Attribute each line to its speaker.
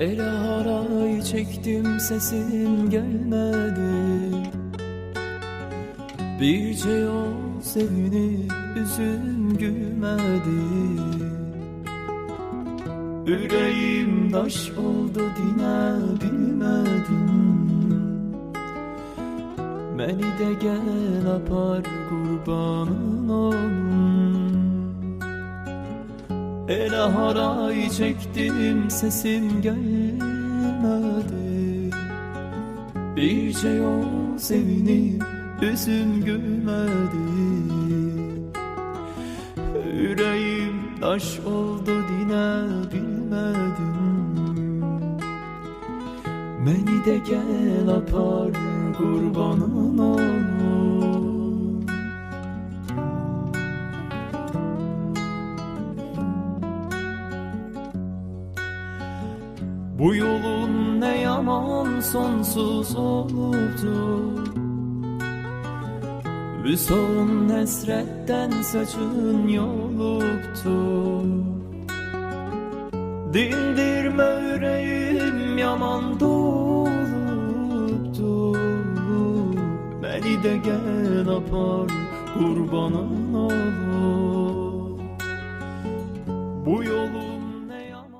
Speaker 1: Ele harayı çektim sesim gelmedi. Birce yol sevinip üzüm gülmedi. Yüreğim taş oldu dine bilmedim. Beni de gel apar kurbanın olun Ele haray çektim sesim gelmedi. Bir şey o sevinip üzüm gülmedi Yüreğim taş oldu dine bilmedim. Beni de gel apar Bu yolun ne yaman sonsuz olurdu Vüson nesretten saçın yoluptu Dindirme yüreğim yaman doluptu Beni de gel apar kurbanın olur. Bu yolun